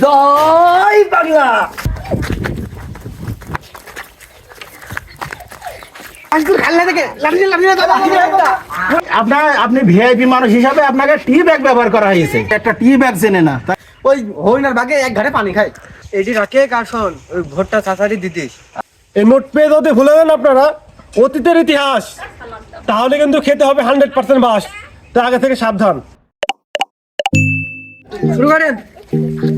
জয় বাংলা। আপনার আপনি ভিআইপি মানুষ হিসাবে আপনাকে টি ব্যাগ ব্যবহার করা হয়েছে। একটা টি ব্যাগ চেনে না। ওই হরিণার বাগে এক পানি খায়। এটি রাখে ওই ভোটটা চাচারি দিতিস এই মোট পেয়ে যদি ভুলে যান আপনারা অতীতের ইতিহাস তাহলে কিন্তু খেতে হবে হান্ড্রেড পার্সেন্ট বাস তো আগে থেকে সাবধান। শুরু করেন।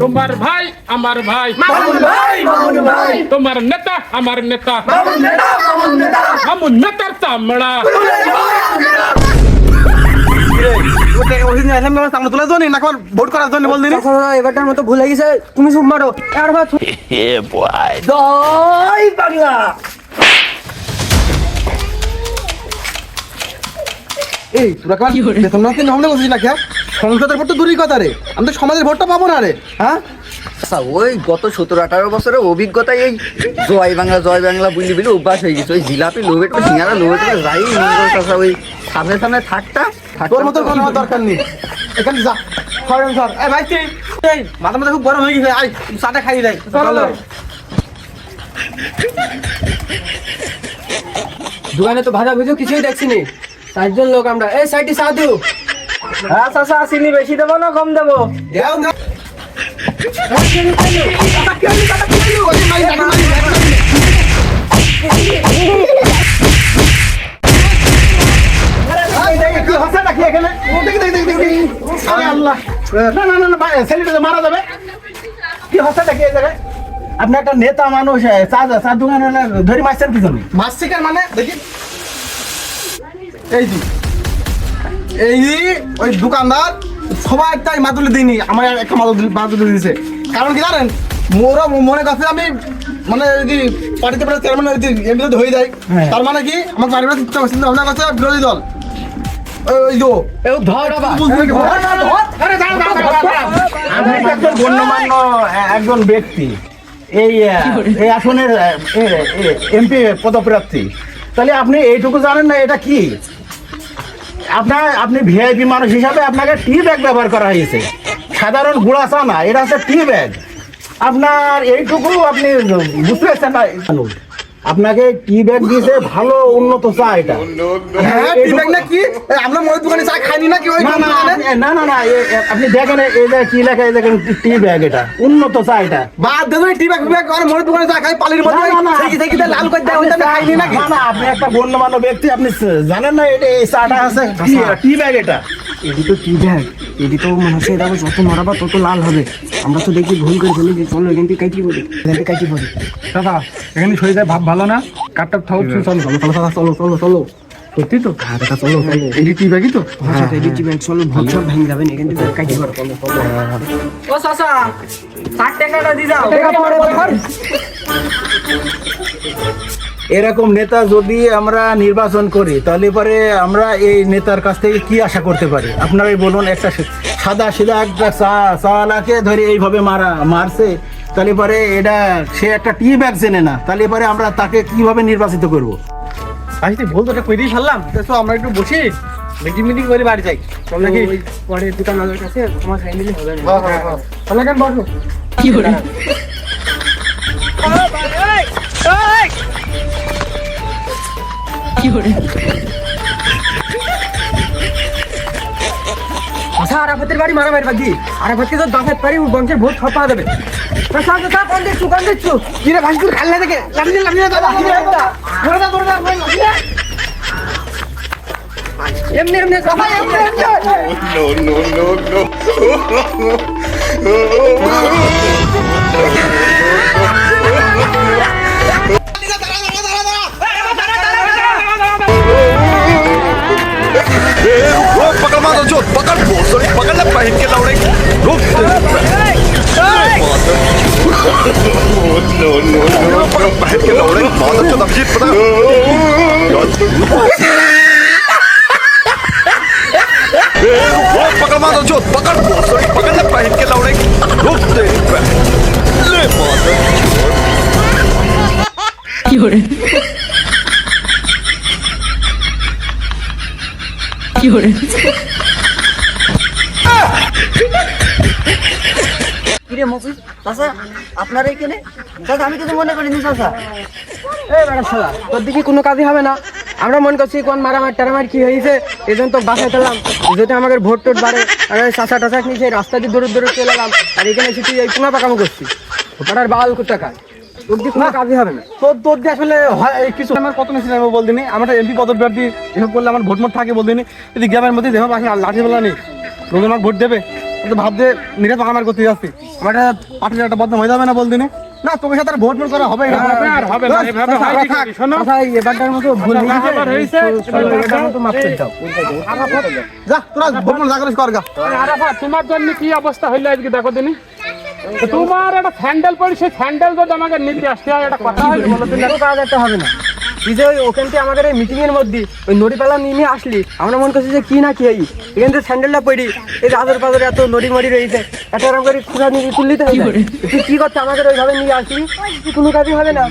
তোমার ভাই আমার ভাই। তোমার নেতা আমার নেতা। মামুন নেতার চামড়া। ভোট করার জন্য বল দিন চাচা এবারটার মতো ভুলে গেছে তুমি চুপ মারো। আর ভাই জয় বাংলা। এই তোরা বেতন না কে সংসদের ভোট তো দূরই কথা রে। আমি তো সমাজের ভোটটা পাবো না রে হ্যাঁ? আচ্ছা ওই গত সতেরো আঠারো বছরের অভিজ্ঞতায় এই জয় বাংলা জয় বাংলা বুঝলি বুঝলি অভ্যাস হয়ে গেছে। ওই জিলাপি লোভে করে সিঙ্গারা লোভে করে যাই ওই সামনে সামনে থাকতা তোর মতো কোনো দরকার নেই। এখানে যা। সরেন সর। এই ভাই তুই এই মাথা মাথা খুব গরম হয়ে গেছে। আই চাটা খাই দেয় চলো। দোকানে তো ভাজা ভুজো কিছুই দেখছি নি। চারজন লোক আমরা। এই সাইডে সাধু হ্যাঁ চাচা আসিনি বেশি দেবো না কম দেবো? দেখি, দেখি, দেখি, দেখি। মারা যাবে। কি হচ্ছে নাকি এই জায়গায়? আপনি একটা নেতা মানুষ চা চা দোকানে ধরি মারছেন কি জন্য? মাছ শিকার মানে? দেখি। এই যে। এই ওই দোকানদার সবাই তাই মাদুলি দিইনি আমার একটা মাদুলি মাদুলি দিয়েছে। কারণ কি জানেন মোরা মনে কাছে আমি মানে যদি পার্টিতে পারে চেয়ারম্যান যদি এমনিতে হয়ে যায়। হ্যাঁ। তার মানে কি আমার পার্টি চিন্তা ভাবনা করছে বিরোধী দল। ওই- তো তো একজন গণ্যমান্য একজন ব্যক্তি। এই এই আসনের এমপি পদপ্রার্থী। তাহলে আপনি এইটুকু জানেন না এটা কি? আপনার, আপনি ভিআইপি মানুষ হিসাবে আপনাকে টি ব্যাগ ব্যবহার করা হয়েছে। সাধারণ গুড়া চা না এটা হচ্ছে টি ব্যাগ আপনার এইটুকু আপনি বুঝতে পারছেন না। আপনাকে টি ব্যাগ দিয়েছে ভালো উন্নত চা এটা। হ্যাঁ টি ব্যাগ না কি আমরা মনের দোকানে চা খাইনি না কি ওই না না আপনি- না না দেখেন এই জায়গায় কি লেখা এই দেখেন টি ব্যাগ এটা। উন্নত চা এটা। বাদ টি ব্যাগ ব্যাগ আর মনের দোকানে চা খাই পালির মধ্যে না, না, না। থেকে থেকে লাল করে দেয় ওইটা খাইনি না না আপনি একটা গণ্যমান্য ব্যক্তি আপনি জানেন না এটা এই চাটা আছে টি ব্যাগ এটা। এটি তো কি দেখ? এটি তো মনে হচ্ছে এটা যত মারাবা তত লাল হবে। আমরা তো দেখি ভুল করে ফেলি যে চলো এখান থেকে কাটি পড়ি। এখান থেকে কাটি পড়ি। দাদা এখানে শরীরে ভাব ভালো না? কাটটা থাও চলো চলো চলো চলো চলো চলো চলো সত্যি তো? হ্যাঁ দেখা চলো চলো। এই টি ব্যাগই তো? ভাষা এটি চিবেন চলো ভোট সব ভেঙে যাবেন এখান থেকে কাটি পড়ো। চলো চলো ও চাচা ষাট টাকাটা দিয়ে যাও টাকা পরে এরকম নেতা যদি আমরা নির্বাচন করি তাহলে পরে আমরা এই নেতার কাছ থেকে কি আশা করতে পারি? আপনারাই বলুন একটা সাদা সিধা একটা চা চাওয়ালাকে ধরে এইভাবে মারা মারছে তাহলে পরে এটা সে একটা টি ব্যাগ জেনে না তাহলে পরে আমরা তাকে কীভাবে নির্বাচিত করব? ভাই তুই ভুল তোটা কইতেই সারলাম। তো আমরা একটু বসি মিটিং মিটিং করে বাড়ি যাই। ওই পরে দোকানদারের কাছে তোমার খাই নিলে হবে না। হ্যাঁ হ্যাঁ হ্যাঁ চলে কেন বসো। আচ্ছা আরাফাতের বাড়ি মারামারি ভাগি আরাফাতকে তো দাঁত পারি বংশের ভূত খপা দেবে প্রসাদ দাদা কোন দেখছো কোন দেখছো জিরে ভাসকুর খাল্লা থেকে লামিয়ে লামিয়ে দাদা ধরে দাও ধরে দাও এমনি এমনি কথা এমনি এমনি নো নো নো নো चोर पकड़ सॉरी पकड़ ले पहन के लौड़े रुक नो नो नो पकड़ पहन के लौड़े बहुत अच्छा तबजीत पता पकड़ मारो चोर पकड़ सॉरी, पकड़ ले, पहन के लौड़े रुक। तेरी ले माता योरे চাচা আপনার এখানে চাচা আমি কিছু মনে করিনি চাচা। এই বেটা শালা তোর দিকে কোনো কাজই হবে না। আমরা মনে করছি কোন মারামার টারামার কি হয়েছে এই জন্য তো বাসায় চললাম যদি আমাদের ভোট টোট বাড়ে আর চাষা টাষা নিয়ে সেই রাস্তা দিয়ে দূরে দূরে চলে এলাম আর এখানে এসে তুই এই কোনা পাকামো করছিস। ওটার বাল কোথা কাজ তোর দিকে কোনো কাজই হবে না। তোর তোর দিয়ে আসলে হয় এই কিছু আমার কত নিয়েছিল আমি বল দিনি আমার এমপি পদ প্রার্থী এসব করলে আমার ভোট মোট থাকে বল দিনি যদি গ্রামের মধ্যে দেখো লাঠি বেলা নেই লোক আমাকে ভোট দেবে। তো ভাবতে নিরাজ আমার করতে যাচ্ছি। আমার একটা পার্টির একটা বদনাম হয়ে যাবে না বল দিনি না তোকে সাথে ভোট মোট করা হবে না। হবে আর হবে না, এভাবে হয় কি শোনো। এবারটার মতো ভুল গেছে আবার হয়েছে, তো এবারটার মতো মাফ করে দাও। যা তোরা ভোট মোট জাগরিস কর গা। আরাফা তোমার জন্য কি অবস্থা হইল আজকে দেখো দিনি? তোমার একটা স্যান্ডেল পরি সেই স্যান্ডেল যদি আমাকে নিতে আসতে হয় একটা কথা হইল বলো তুমি কাজ একটা হবে না। তুই যে ওই ওখান থেকে আমাদের এই মিটিং এর মধ্যে ওই নড়ি পালা নিয়ে নিয়ে আসলি। আমরা মনে করছি যে কি না কি এই এখান থেকে স্যান্ডেলটা পড়ি। এই আদর পাদরে এত নড়ি মড়ি রয়েছে। একটা এরকম করে খুঁড়া নিয়ে তুললি তো হয়ে। তুই কি করতে আমাদের ওইভাবে নিয়ে আসলি? তুই কোনো কাজই হবে না।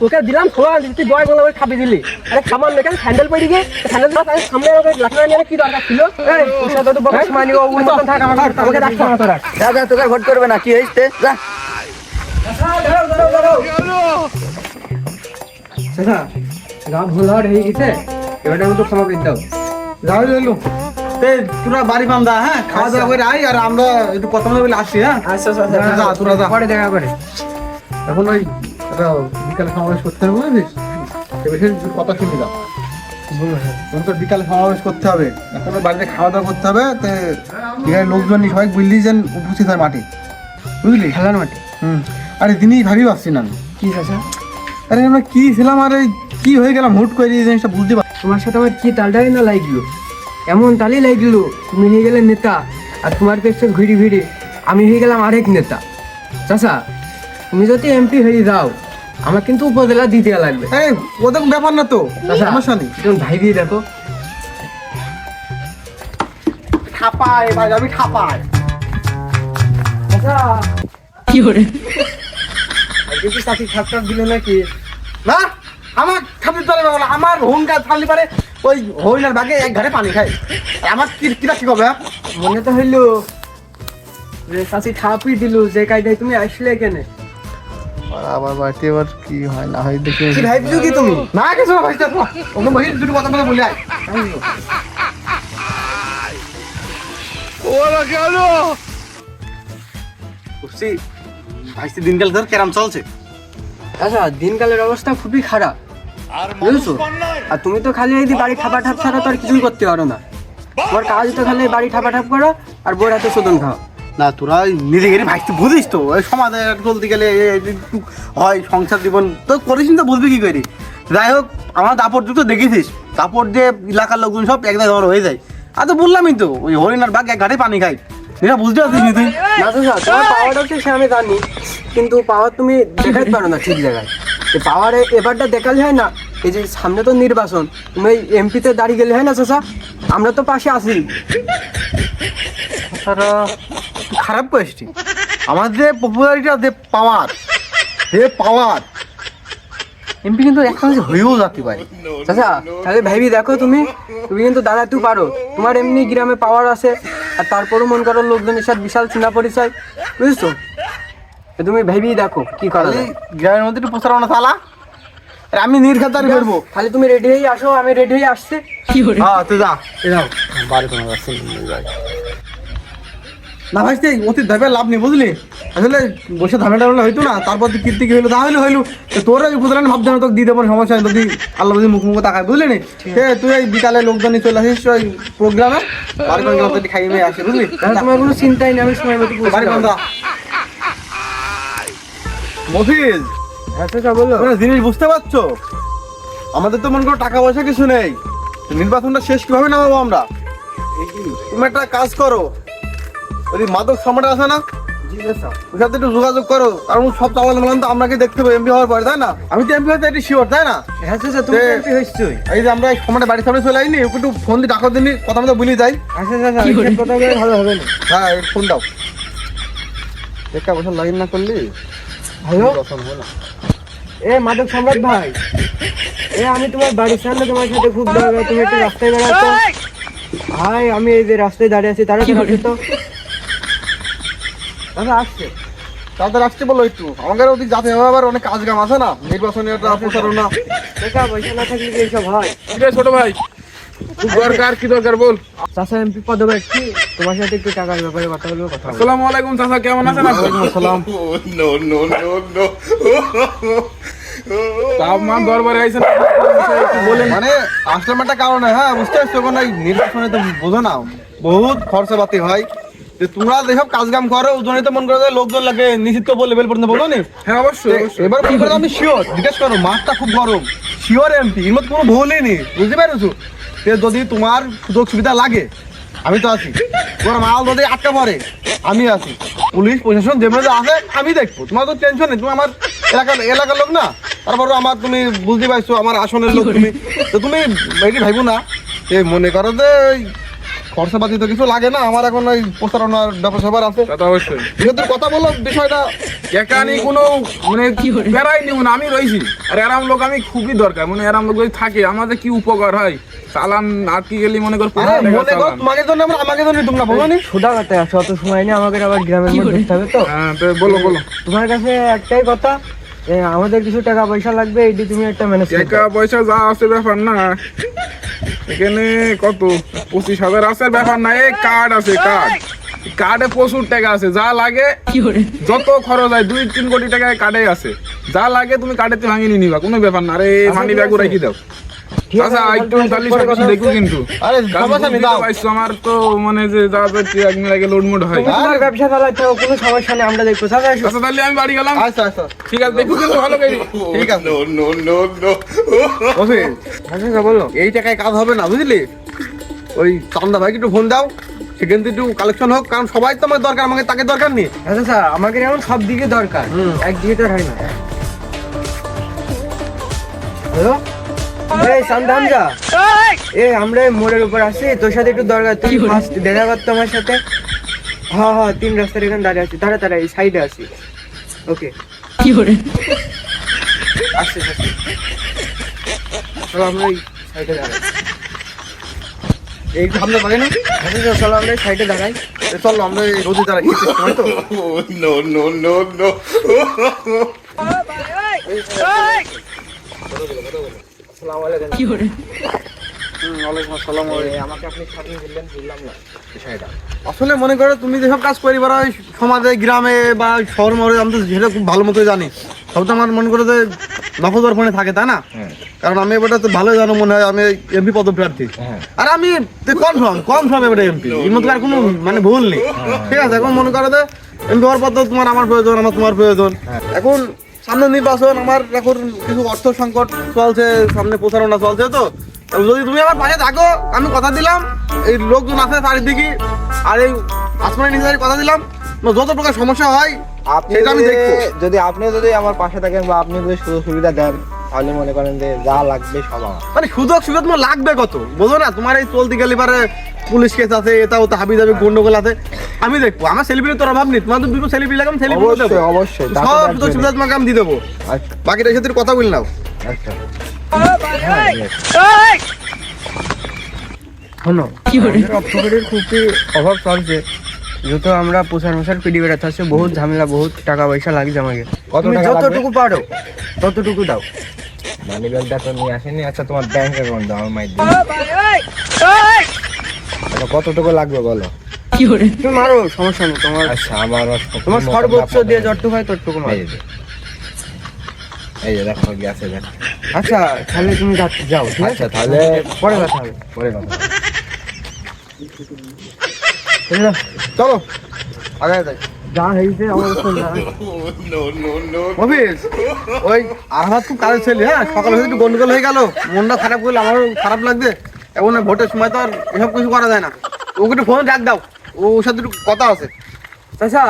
তোকে দিলাম খোলা তুই দয় গোলা করে খাবি দিলি। আরে খাবার লেখেন স্যান্ডেল পড়ি গিয়ে স্যান্ডেল সামনে ওকে লাঠি নিয়ে কি দরকার ছিল? এই তো বকাস মানি ও উনি মতন থাক আমার আমাকে হবে তোরা যা যা তোকে ভোট করবে না কি হয়েছে? যা। দাদা গা ভুল হওয়ার হয়ে গেছে এবারে আমি তো ক্ষমা করে দাও যাও এলো তে তোরা বাড়ি পান্দা হ্যাঁ? খাওয়া দাওয়া করে আই আর আমরা একটু কথা বলে আসি হ্যাঁ? আচ্ছা আচ্ছা যা, যা, তোরা যা। পরে দেখা করে। এখন ওই বিকালে সমাবেশ করতে হবে এবার কথা শুনি দাও তখন তো বিকালে সমাবেশ করতে হবে। এখন বাড়িতে খাওয়া দাওয়া করতে হবে তে এখানে লোকজন সবাই বুঝলি যেন উপস্থিত হয় মাঠে। বুঝলি? খেলার মাঠে? হুম। আরে দিনই ভাবি পাচ্ছি না। কি চাচা আরে আমরা কি ছিলাম? আরে কি হয়ে গেলাম? হুট করে এই জিনিসটা বুঝতে পারছি তোমার সাথে আমার কি তালটাই না লাগল? এমন তালই লাগল তুমি হয়ে গেলে নেতা আর তোমার পেছনে ঘুরি ঘুরি আমি হয়ে গেলাম আরেক নেতা। চাচা তুমি যদি এমপি হয়ে যাও আমার কিন্তু উপজেলা দিতে লাগবে। এই ওদের ব্যাপার না তো। চাচা সমস্যা নেই। তুমি ভাই দিয়ে দেখো। খাপায় এবার আমি খাপায় কি করে কি চাকরি খাপটা দিলে নাকি? না? আমার খাবি পারে না আমার হুঙ্কার থাকলে পারে ওই হরিণার বাগে এক ঘাটে পানি খায়। আমার কি কিরা কি হবে হ্যাঁ? মনে তো হইল যে চাষি খাপই দিল যে কায়দায় তুমি আসলে এখানে। আবার বাড়িতে এবার কি হয় না হয় দেখি কি ভাবছ কি তুমি? না কিছু না ভাইতে ওকে বহি দুটো কথা বলে বলে আয়। ওরা গেল বুঝছি ভাইস্তি দিনকাল ধর কেরাম চলছে। আচ্ছা দিনকালের অবস্থা খুবই খারাপ। বুঝেছ? আর তুমি তো খালি এই বাড়ি ঠাপা ঠাপ ছাড়া তো আর কিছুই করতে পারো না। তোমার কাজ তো খালি বাড়ি ঠাপা ঠাপ করো আর বোর হাতে শোধন খাও। না তোরা নিজেকে ভাইস্তি বুঝিস তো ওই সমাজে চলতে গেলে হয় সংসার জীবন। তো করিস তো বুঝবি কি করি? যাই হোক আমার দাপট তো দেখেছিস। দাপট যে এলাকার লোকজন সব এক জায়গায় হয়ে যায়। আর তো বললামই তো ওই হরিণার বাঘ এক ঘাটে পানি খাই এটা বুঝতে পারছিস নি তুই? না তো স্যার তোমার পাওয়ারটা হচ্ছে সে আমি জানি, কিন্তু পাওয়ার তুমি দেখাতে পারো না ঠিক জায়গায়। পাওয়ারে এবারটা দেখালে হয় না, এই যে সামনে তো নির্বাচন, তুমি এই এমপিতে দাঁড়িয়ে গেলে হয় না, চাচা? আমরা তো পাশে তারা খারাপ করেছি আমার যে পপুলারিটি যে পাওয়ার যে পাওয়ার এমপি কিন্তু যে হয়েও যেতে পারে। চাচা, তাহলে ভাবি দেখো তুমি তুমি কিন্তু দাঁড়াতেও পারো। তোমার এমনি গ্রামে পাওয়ার আছে আর তারপরও মন করো লোকজনের সাথে বিশাল চিনা পরিচয় বুঝছ? তুমি ভেবেই দেখো কি করো যায়। গ্রামের মধ্যে একটু প্রচারণা চালা। আর আমি নির্ঘাতার করব। খালি তুমি রেডি হয়ে আসো আমি রেডি হয়ে আসছি। হ্যাঁ তুই যা। এরাও না ভাই সেই অতি ধাপে লাভ নেই বুঝলি? আসলে বসে ধামে টামে হইতো না তারপর তুই কীর্তি কি হইল তাহলে হইল। তোর ওই বুঝলেন ভাবতে না তোকে দিয়ে দেবো সমস্যা যদি আল্লাহ যদি মুখ মুখ তাকায় বুঝলি নি? তুই এই বিকালে লোকজন নিয়ে চলে আসিস ওই প্রোগ্রামে বাড়ি করে গেলাম তুই খাইয়ে বুঝলি? তোমার কোনো চিন্তাই নেই আমি সময় মতো বাড়ি। মফিজ হ্যাঁ জিনিস বুঝতে পারছ? আমাদের তো মনে করো টাকা পয়সা কিছু নেই। নির্বাচনটা শেষ কীভাবে নামাবো আমরা? তুমি একটা কাজ করো ওই মাদক সম্রাট আছে না? ওর সাথে একটু যোগাযোগ করো। কারণ সব চাওয়াল মালান তো আপনাকে দেখতে পাবো এমপি হওয়ার পরে তাই না? আমি তো এমপি হতে একটু শিওর তাই না? হ্যাঁ চাচা তুমি এমপি হইছই এই যে আমরা এই বাড়ির সামনে চলে আইনি একটু ফোন দিয়ে ডাকো দিনই কথা মতো বলি যাই। আচ্ছা চাচা এইসব কথা বলে ভালো হবে না। হ্যাঁ ফোন দাও। একটা বছর লাগিন না করলি? হ্যালো? এ মাদক সম্রাট ভাই। এ আমি তোমার বাড়ির সামনে তোমার সাথে খুব দরকার তুমি একটু রাস্তায় বেড়াচ্ছ। ভাই আমি এই যে রাস্তায় দাঁড়িয়ে আছি তারা তো চাচা আসছে। তাদের আসতে বলো একটু। আমাদের ওদিক যাতে হবে আবার অনেক কাজ কাম আছে না? নির্বাচনী একটা প্রচারণা। টাকা পয়সা না থাকলে কি এইসব হয়? ছোট ভাই দরকার কি দরকার বল? চাচা এমপি পদপ্রার্থী তোমার সাথে একটু টাকার ব্যাপারে কথা বলব কথা আসসালামু আলাইকুম চাচা কেমন আছেন আপনি? সালাম No, no, no, no. তাপ দরবারে আইছেন একটু বলেন। মানে আসলাম একটা কারণে হ্যাঁ বুঝতে পারছ নির্বাচনে তো বোঝো না। বহুত খরচাপাতি হয়। যে তোমরা যেসব কাজ কাম করো ওজনে তো মন করে যে লোকজন লাগে নিশ্চিত লেভেল পর্যন্ত বলো নি? হ্যাঁ অবশ্যই এবার কি করে আমি শিওর জিজ্ঞেস করো মাঠটা খুব গরম শিওর এমপি এর মধ্যে কোনো ভুলই নেই বুঝতে পারছ? যে যদি তোমার সুযোগ সুবিধা লাগে আমি তো আছি। তোমার মাল যদি আটকা পড়ে আমি আছি। পুলিশ প্রশাসন যেভাবে আছে আমি দেখব। তোমার তো টেনশন নেই তুমি আমার এলাকার এলাকার লোক না? তারপরে আমার তুমি বুঝতে পারছ আমার আসনের লোক তুমি। তো তুমি এটি ভাইবো না যে মনে করো যে খরচাপাতি তো কিছু লাগে না আমার এখন ওই প্রচারণার ব্যাপার স্যাপার আছে। তা তো অবশ্যই। যেহেতু কথা বলো বিষয়টা একানি কোনো মানে বেড়াই না আমি রইছি। আর এরাম লোক আমি খুবই দরকার মানে এরাম লোক যদি থাকে আমাদের কি উপকার হয়? চালান আটকে গেলি মনে কর আরে মনে করো চালান। তোমাকে জন্য আমরা আমাকে জন্য তোমরা বলো নি। সোজা কথা আছে অত সময় নেই আমাকে আবার গ্রামের মধ্যে যেতে হবে তো? হ্যাঁ তো বলো বলো। তোমার কাছে একটাই কথা আমাদের কিছু টাকা পয়সা লাগবে এটি তুমি একটা ম্যানেজ টাকা পয়সা যা আছে ব্যাপার না। এখানে কত? পঁচিশ হাজার আছে ব্যাপার না এই কার্ড আছে কার্ড কার্ডে প্রচুর টাকা আছে যা লাগে যত খরচ হয় দুই তিন কোটি টাকা কার্ডে আছে। যা লাগে তুমি কার্ডে ভাঙিয়ে নিয়ে নিবা কোনো ব্যাপার না। আরে মানি ব্যাগ রেখে দাও আচ্ছা একটু তাহলে সব কিছু দেখো কিন্তু। আরে সমস্যা নেই দাও। আমার তো মানে যে যা যা ট্রাক মিলাকে লোড মোড হয়। তোমার ব্যবসা চালাতে কোনো সমস্যা নেই আমরা দেখব। চাচা আচ্ছা তাহলে আমি বাড়ি গেলাম। আচ্ছা আচ্ছা। ঠিক আছে দেখো কিন্তু ভালো করে। ঠিক আছে। No, no, no, no. বসে। আচ্ছা বলো। এই টাকায় কাজ হবে না বুঝলি? ওই চান্দা ভাইকে একটু ফোন দাও। সেখান থেকে একটু কালেকশন হোক কারণ সবাই তো আমার দরকার আমাকে তাকে দরকার নেই। আচ্ছা স্যার আমাকে যেমন সব দিকে দরকার একদিকে তো হয় না। হ্যালো? এই শান্ত হামজা এ আমরা মোড়ের উপর আছি তোর সাথে একটু দরকার তুই ফার্স্ট দেখা কর তোমার সাথে। হ্যাঁ হ্যাঁ তিন রাস্তার এখানে দাঁড়িয়ে আছি। তারা তারা এই সাইডে আছি ওকে কি করে আসছে আমরা এই সাইডে দাঁড়াই। এই পারে না চলো আমরা এই সাইডে দাঁড়াই। চলো আমরা এই রোদে দাঁড়াই। কি সময় আমাকে আপনি দিলেন বুঝলাম না বিষয়টা। আসলে মনে করো তুমি যেসব কাজ করি বা সমাজে গ্রামে বা শহর মহরে আমি তো সেটা খুব ভালো মতো জানি। সব তো আমার মনে করো যে নখদর ফোনে থাকে তাই না? কারণ আমি এবারে তো ভালোই জানো মনে হয় আমি এমপি পদপ্রার্থী। আর আমি কনফার্ম কনফার্ম এবারে এমপি এর মধ্যে আর কোনো মানে ভুল নেই। ঠিক আছে এখন মনে করো যে এমপি হওয়ার পর তো তোমার আমার প্রয়োজন আমার তোমার প্রয়োজন। এখন সামনে নির্বাচন আমার এখন কিছু অর্থ সংকট চলছে সামনে প্রচারণা চলছে তো। যদি তুমি আমার পাশে থাকো আমি কথা দিলাম এই লোকজন আছে চারিদিকে আর এই আসমানের নিচে কথা দিলাম যত প্রকার সমস্যা হয় আপনি আমি দেখব। যদি আপনি যদি আমার পাশে থাকেন বা আপনি যদি সুযোগ সুবিধা দেন তাহলে মনে করেন যে যা লাগবে সব আমার মানে সুযোগ সুবিধা তোমার লাগবে কত বোঝো না তোমার এই চলতে গেলে পারে পুলিশ কেস আছে এটা ওটা হাবি যাবে গন্ডগোল আছে আমি দেখব আমার সেলিব্রিটি তোর অভাব নেই তোমার তো দুটো সেলিব্রিটি লাগে আমি সেলিব্রিটি দেবো অবশ্যই অবশ্যই সব। সুযোগ সুবিধা তোমাকে আমি দিয়ে দেবো আচ্ছা বাকিটা সাথে কথা বল নাও আচ্ছা শোনো খুবই অভাব চলছে যেহেতু আমরা প্রচার মশার পিডি বেড়াতে আছে বহুত ঝামেলা বহুত টাকা পয়সা লাগছে আমাকে। কত টাকা যতটুকু পারো ততটুকু দাও। মানি ব্যাগটা তো নিয়ে আসেনি আচ্ছা তোমার ব্যাংক অ্যাকাউন্ট দাও আমার মাইর দিন কতটুকু লাগবে বলো? তুমি মারো সমস্যা নেই তোমার আচ্ছা আমার তোমার সর্বোচ্চ দিয়ে যতটুকু হয় ততটুকু মারো। এই যে। এই যে দেখো গ্যাসে দেখো। আচ্ছা তাহলে তুমি যা- যাও আচ্ছা তাহলে পরে কথা হবে। পরে কথা? চলো আগে যাই। যা হয়েছে. অফিস ওই আঘাত খুব কাজের ছেলে হ্যাঁ? সকালে হয়তো একটু গন্ডগোল হয়ে গেল মনটা খারাপ করলে আমারও খারাপ লাগবে। এখন ভোটের সময় তো আর এসব কিছু করা যায় না। ওকে একটু ফোন ডাক দাও ও ওর সাথে একটু কথা আছে। চাচা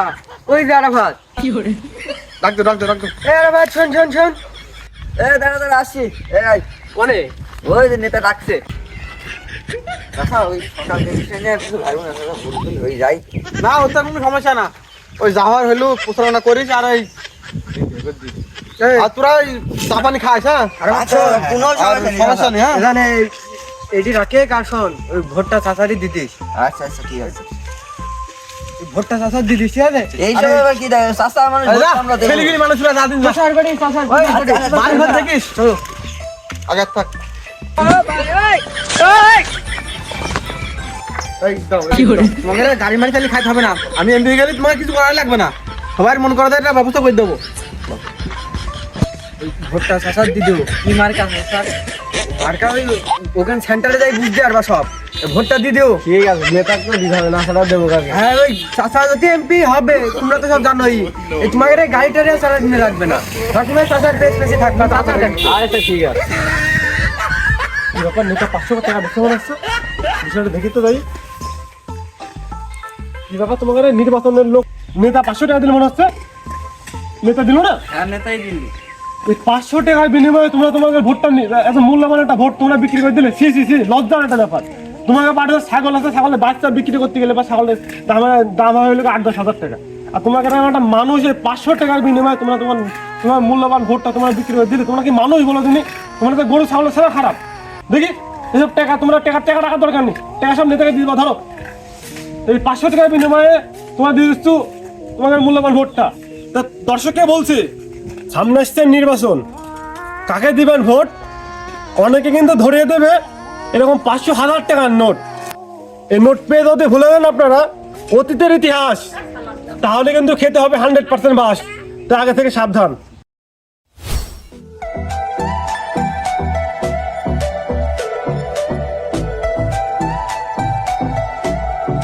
ওই যে আরাফাত। ডাকতো ডাকতো ডাকতো এই আরাফাত শোন শোন শোন। এ দাঁড়া দাঁড়া আসছি। এই কোনে? ওই যে নেতা ডাকছে। ওই সকাল ভাই বোন ভুল হয়ে যায় না ওটা কোনো সমস্যা না। ওই যাওয়ার হইল প্রচারণা করিস আর এই আর তোরা ওই চা পানি খাস হ্যাঁ? আচ্ছা কোনো সমস্যা নেই। হ্যাঁ? এখানে এটি রাখে কার শোন ওই ভোটটা চাচারি দিতিস। আচ্ছা আচ্ছা ঠিক আছে। ভোটটা চাষার দিদি ঠিক আছে? এই সব আবার কি দেখো চাচা মানুষ আরে ভোট যা, আমরা দেবো। ছেলেগিরি মানুষরা যা। দিন চাষার বাড়ি। চাষার বাড়ি। বাড়ি দেখিস। চলো। আগে থাক। এই দাও, এই দাও। তোমাকে গাড়ি মারি খালি খাইতে হবে না। আমি এমপি গেলে তোমাকে কিছু করার লাগবে না। সবাই মন করে দেয় ব্যবস্থা করে দেবো। ভোটটা চাষার দিদি কি মার্কা স্যার? মার্কা ওই ওখানে সেন্টারে যাই বুঝতে পারবা সব। এ ভোটটা দিদিও ঠিক আছে নেতা তো দিতে হবে না সেটা দেবো কাকে? হ্যাঁ ওই চাষা যদি এমপি হবে তোমরা তো সব জানোই। তোমাকে গাড়িটারে দিনে লাগবে না। সবসময় চাষার থাকবে আচ্ছা ঠিক আছে। ব্যাপার নেতা পাঁচশো টাকা বেশি হচ্ছে বিষয়টা দেখি তো যাই কি ব্যাপার এই নির্বাচনের লোক নেতা পাঁচশো টাকা দিলে মনে হচ্ছে? নেতা দিল না? হ্যাঁ নেতাই এই পাঁচশো টাকার বিনিময়ে তোমরা তোমাদের ভোটটা এত মূল্যবান একটা ভোট তোমরা বিক্রি করে দিলে? সি সি সি লজ্জার একটা ব্যাপার। তোমাকে বাড়িতে ছাগল আছে ছাগলের বাচ্চা বিক্রি করতে গেলে বা ছাগলের দাম দাম হয়ে আট দশ হাজার টাকা। আর তোমাকে একটা মানুষ পাঁচশো টাকার বিনিময়ে তোমরা তোমার তোমার মূল্যবান ভোটটা তোমরা বিক্রি করে দিলে? তোমরা কি মানুষ বলো তুমি? তোমরা তো গরু ছাগলের ছাড়া খারাপ। দেখি এসব টাকা তোমরা টাকা টাকা টাকা দরকার নেই। টাকা সব নেতাকে দিয়ে দিবা ধরো। এই পাঁচশো টাকার বিনিময়ে তোমার দিয়ে দিচ্ছ তোমাদের মূল্যবান ভোটটা। তা দর্শককে বলছে? সামনে আসছে নির্বাচন। কাকে দিবেন ভোট? অনেকে কিন্তু ধরিয়ে দেবে। এরকম পাঁচশো হাজার টাকার নোট। এই নোট পেয়ে যদি ভুলে দেন আপনারা, অতীতের ইতিহাস, তাহলে কিন্তু খেতে হবে হান্ড্রেড পার্সেন্ট বাস তা আগে থেকে সাবধান।